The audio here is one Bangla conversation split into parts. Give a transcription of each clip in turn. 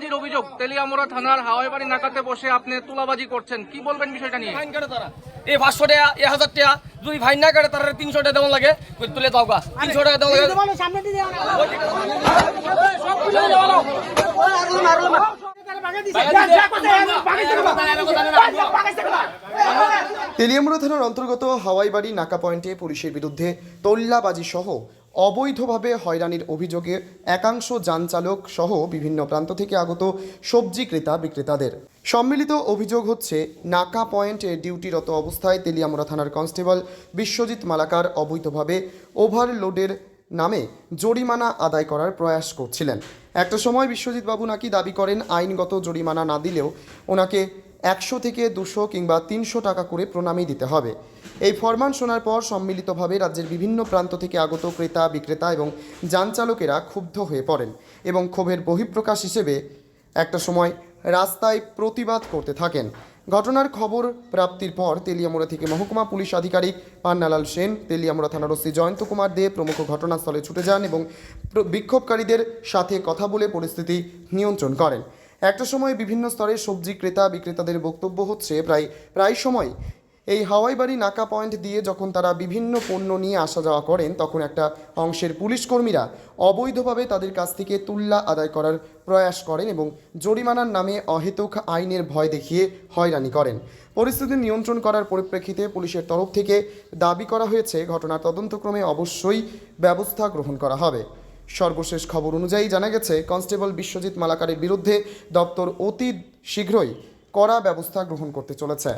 তুলাবাজির অভিযোগ। তেলিয়ামুড়া থানার হাওয়াইবাড়ি নাকাতে বসে আপনি তুলাবাজি করছেন। কি বলবেন বিষয়টা নিয়ে? ফাইন কাটে তারা। এই পাঁচশো টাকা এক হাজার টাকা। যদি ফাইন না কাটে তারা তিনশো টাকা দেওয়া লাগে। তুলে দাও গা। তিনশো টাকা দেওয়া লাগে। তেলিয়ামুড়া থানার অন্তর্গত হাওয়াইবাড়ি নাকা পয়েন্টে পুলিশের বিরুদ্ধে তল্লাবাজি সহ অবৈধভাবে হয়রানির অভিযোগে একাংশ যান চালক সহ বিভিন্ন প্রান্ত থেকে আগত সবজি ক্রেতা বিক্রেতাদের। সম্মিলিত অভিযোগ হচ্ছে, নাকা পয়েন্টে ডিউটিরত অবস্থায় তেলিয়ামুড়া থানার কনস্টেবল বিশ্বজিৎ মালাকার অবৈধভাবে ওভারলোডের নামে জরিমানা আদায় করার প্রয়াস করছিলেন। একটা সময় বিশ্বজিৎ বাবু নাকি দাবি করেন, আইনগত জরিমানা না দিলেও ওনাকে একশো থেকে দুশো কিংবা তিনশো টাকা করে প্রণামী দিতে হবে। এই ফরমান শোনার পর সম্মিলিতভাবে রাজ্যের বিভিন্ন প্রান্ত থেকে আগত ক্রেতা, বিক্রেতা এবং যান চালকেরা ক্ষুব্ধ হয়ে পড়েন এবং ক্ষোভের বহিঃপ্রকাশ হিসেবে একটা সময় রাস্তায় প্রতিবাদ করতে থাকেন। ঘটনার খবর প্রাপ্তির পর তেলিয়ামুড়া থেকে মহকুমা পুলিশ আধিকারিক পান্নালাল সেন, তেলিয়ামুড়া থানার ওসি জয়ন্ত কুমার দে প্রমুখ ঘটনাস্থলে ছুটে যান এবং বিক্ষোভকারীদের সাথে কথা বলে পরিস্থিতি নিয়ন্ত্রণ করেন। একটা সময় বিভিন্ন স্তরের সবজি ক্রেতা বিক্রেতাদের বক্তব্য হচ্ছে, প্রায় প্রায় সময়। এই হাওয়াই বাড়ি নাকা পয়েন্ট দিয়ে যখন তারা বিভিন্ন পণ্য নিয়ে আসা যাওয়া করেন, তখন একটা অংশের পুলিশ কর্মীরা অবৈধভাবে তাদের কাছ থেকে তুল্লা আদায় করার প্রয়াস করেন এবং জরিমানার নামে অহেতুক আইনের ভয় দেখিয়ে হয়রানি করেন। পরিস্থিতি নিয়ন্ত্রণ করার পরিপ্রেক্ষিতে পুলিশের তরফ থেকে দাবি করা হয়েছে, ঘটনার তদন্তক্রমে অবশ্যই ব্যবস্থা গ্রহণ করা হবে। সর্বশেষ খবর অনুযায়ী জানা গেছে কনস্টেবল বিশ্বজিৎ মালাকারের বিরুদ্ধে দপ্তর অতি শীঘ্রই কড়া ব্যবস্থা গ্রহণ করতে চলেছে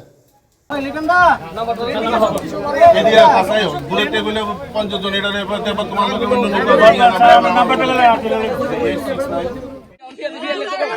পঞ্চজন এটা তোমার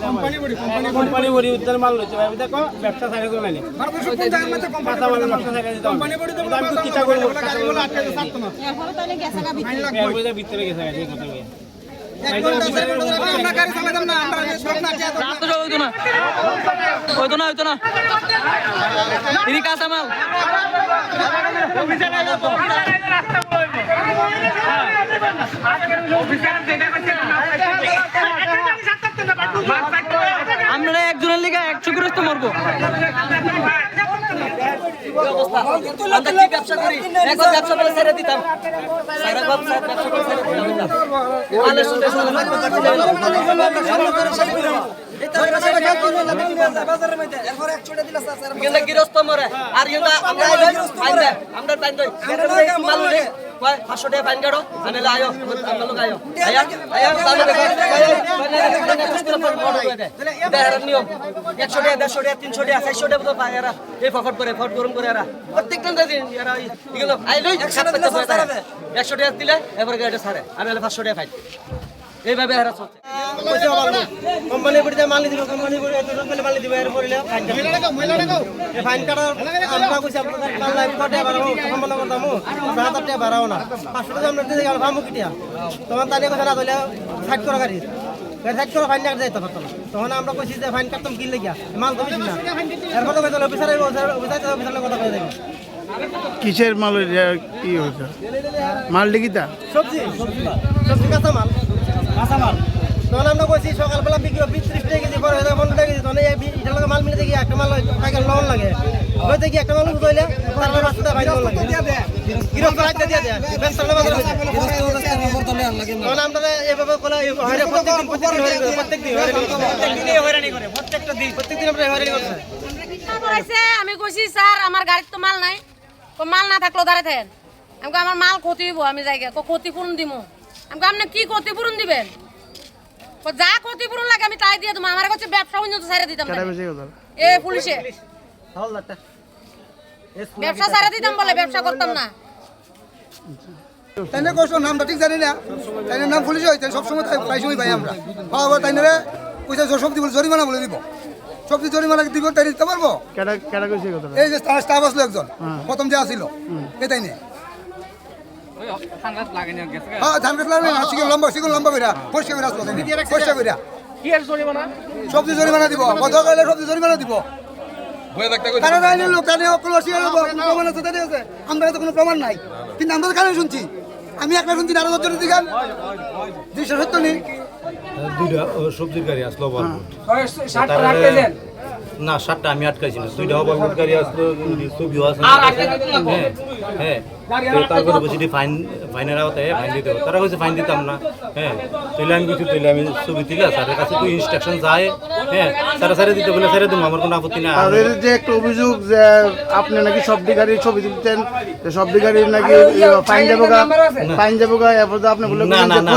কোম্পানি বড়ি কোম্পানি উদ্ধার মাল লইছে ভাই দেখো ব্যবসা আমি তো ভিতরে। গেছে কথা বলে হইতো না। হইতো না হইতো না। তিনি কাঁচা মাল আমরা একজনের লিগে একশো গ্রস্ত মরবো গৃহস্থ মরে আর আমরা কয় পাঁচশো টাকা ফাইন কাটো আমি আয়ো লোক আয়ো আয়া আয়া দেখো নিয়ম একশো টাকা দেড়শো এই ফকট করে ফট গরম করে এরা প্রত্যেকটা দিলে এবার গাড়িটা ছাড়ে আমি হলে পাঁচশো টাকা ফাইন এইভাবে এরা চলছে কোম্পানি বড়ি মাল দিব কোম্পানি বড়ি এত কোম্পানি মাল দিব এর পরে ফাইন কাটার আমরা কইছি আপনাদের কাল লাইভ কাটে বাড়াও সম্মান করতাম হাজার টাকা বাড়াও না। পাঁচশো টাকা আমরা দিতে গেল ভামু কিটিয়া তখন তাদের কথা না কইলে সাইড করা গাড়ি সাইড করে ফাইন কাটতে যাইতে পারতাম। তখন আমরা কইছি যে ফাইন কাটতাম কি লেগিয়া? মাল তো বেশি না। এরপরে কইতে অফিসার অফিসার অফিসারের কথা কই দেবে। কিসের মাল কি হয়েছে? মাল ডিগিতা সবজি সবজি সবজি কাঁচা মাল। কাঁচা মাল। তখন আমরা কইছি সকালবেলা বিক্রি বিশ ত্রিশ টাকা কেজি পরে হয়তো পনেরো টাকা কেজি। তখন এই বি- এটার মাল মিলে দেখি একটা মাল টাকা লোন লাগে। ওই দেখি একটা মাল উঠলে তারপর রাস্তাতে ভাই লাগে। গৃহস্থ রাখতে দিয়ে দেয়? ব্যবসার বাজার হয়েছে তখন আমরা এভাবে করে প্রত্যেকদিন প্রত্যেকদিন হয়রানি করে প্রত্যেকদিন প্রত্যেকদিন হয়রানি করে প্রত্যেকটা দিন প্রত্যেকদিন আমরা হয়রানি করছে। আমি কইছি স্যার আমার গাড়ির তো মাল নাই। তো মাল না থাকল দাঁড়ায় থাকেন। আমি আমার মাল ক্ষতি হইব আমি তো ক্ষতিপূরণ দিব আমি কই, আপনি কি ক্ষতিপূরণ দিবেন? যা ক্ষতিপূরণ লাগে আমি তাই দিয়ে দেবো। আমার কাছে ব্যবসা পর্যন্ত ছেড়ে দিতাম এ পুলিশে। ব্যবসা ছেড়ে দিতাম বলে ব্যবসা করতাম না। তাইনে কষ্ট নামটা ঠিক জানি না। নাম পুলিশ হয় তাই সবসময় তাই প্রায় সময় পাই আমরা। পাওয়া তাইনে পয়সা শক্তি বলে জরিমানা বলে দিব। সবজি জরিমানা দিব তাই দিতে পারব? এই যে স্টাফ আসলো একজন। প্রথম যে আসিল এটাই হ্যাঁ ধান গাছ লাগবে না সিগুন লম্বা সিগুন লম্বা কইরা আসলো পরিষ্কার কইরা। কি এর জরিমানা? সবজি জরিমানা দিব কত গেলে সবজি জরিমানা দিব। লোক তারা কোনো প্রমাণ আছে তাদের আছে। আমরা তো কোনো প্রমাণ নাই। কিন্তু আমরা তো কানে শুনছি। আমি একটা শুনছি আরও দুইশো সত্য নেই দুইটা সবজির গাড়ি আসলো না সাতটা আমি আটকাইছি না। দুইটা অবলবোধ গাড়ি আসলো ছবিও আছে হ্যাঁ হ্যাঁ তো তারপরে বলছি যে ফাইন ফাইনের আওতায় ফাইন দিতে হবে। তারা বলছে ফাইন দিতাম না। হ্যাঁ তাহলে আমি কিছু তাহলে আমি ছবি তুলে স্যারের কাছে তো ইনস্ট্রাকশন যায়। হ্যাঁ স্যারে স্যারে দিতে বলে স্যারে দেবো আমার কোনো আপত্তি না তাদের যে একটা অভিযোগ যে আপনি নাকি সবজি গাড়ির ছবি তুলতেন যে সবজি গাড়ির নাকি ফাইন যাব গা ফাইন যাব গা এরপর আপনি বলে না না না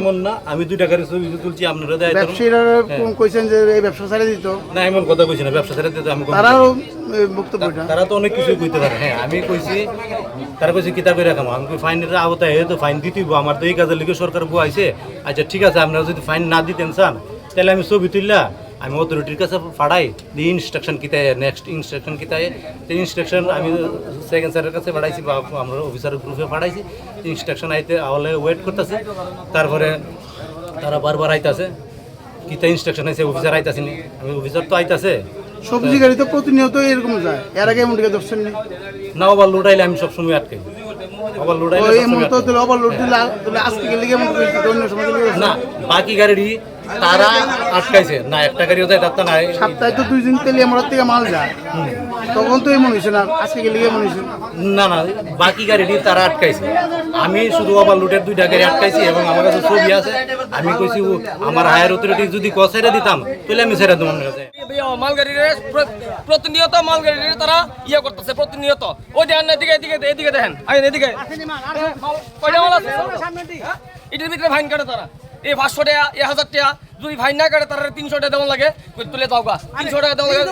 এমন না আমি দুইটা গাড়ি ছবি তুলছি আপনারা দেয় ব্যবসায়ীরা কইছেন যে এই ব্যবসা ছেড়ে দিত? না এমন কথা কইছি না ব্যবসা ছেড়ে দিতে আমি তারাও তারা তো অনেক কিছু কইতে পারে। হ্যাঁ আমি কইছি, তারা কইছে কিতাব রাখাম। আমি কই ফাইনের আওতায় তো ফাইন দিতেই আমার তো এই কাজের লিগে সরকার বুয়াইছে। আচ্ছা ঠিক আছে, আপনারা যদি ফাইন না দিতেন চান তাহলে আমি ছবি তুললা আমি অথরিটির কাছে পাঠাই দিয়ে ইনস্ট্রাকশন কিতায় নেক্সট ইনস্ট্রাকশন কিতায়, তো ইনস্ট্রাকশন আমি সেকেন্ড স্যারের কাছে পাঠাইছি বা আমরা অফিসারের গ্রুপে পাঠাইছি ইনস্ট্রাকশন আইতে আওয়ালে ওয়েট করতেছে। তারপরে তারা বারবার আইতাছে। কিতা ইনস্ট্রাকশন আইছে অফিসার আইতাছেনি আমি অফিসার তো আইতাছে। সবজি গাড়ি তো প্রতিনিয়ত এরকম যায়। এর আগে এমন দিকে ধরছেন নি? না আবার লোডাইলে আমি সবসময় আটকাই। আবার তো লোডাইলে তো আবার দিলে দিলে আজকে গেলে অন্য সময় না বাকি গাড়ি তারা আটকাইছে। না একটা গাড়িও যায় তার নাই। সপ্তাহে তো দুই দিন তেলে আমার থেকে মাল যায়। তখন তো এমন হয়েছে না আজকে গেলে কেমন হয়েছে। না না বাকি গাড়ি তারা আটকাইছে। আমি শুধু ওভার লোডের দুইটা গাড়ি আটকাইছি এবং আমার কাছে ছবি আছে। আমি কইছি আমার হায়ার অথরিটি যদি ক দিতাম তাহলে আমি ছেড়ে দেবো আমার কাছে মালগাড়ির প্রতিনিয়ত মালগাড়ির তারা ইয়ে করতেছে প্রতিনিয়ত। ওই দেখেন এদিকে এদিকে এদিকে দেখেন। এদিকে। কয়টা মাল আছে? হ্যাঁ? এটার ভিতরে ফাইন কাটে তারা। এই পাঁচশো টাকা এ হাজার টাকা যদি ভাই না কাটে তারা তিনশো টাকা দেওয়া লাগে। তুলে দাও গা। তিনশো টাকা দেওয়া লাগে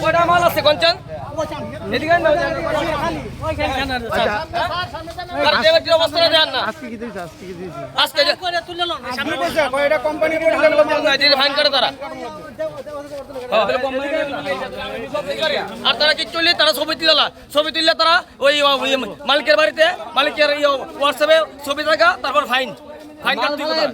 কয়টা মাল আছে কঞ্চন? আর না তারা কি চলে তারা ছবি তুললা ছবি তুললে তারা ওই মালিকের বাড়িতে মালিকের ইয়ে হোয়াটসঅ্যাপে ছবি থাকা তারপর ফাইন ফাইন কাটতে হবে তারা।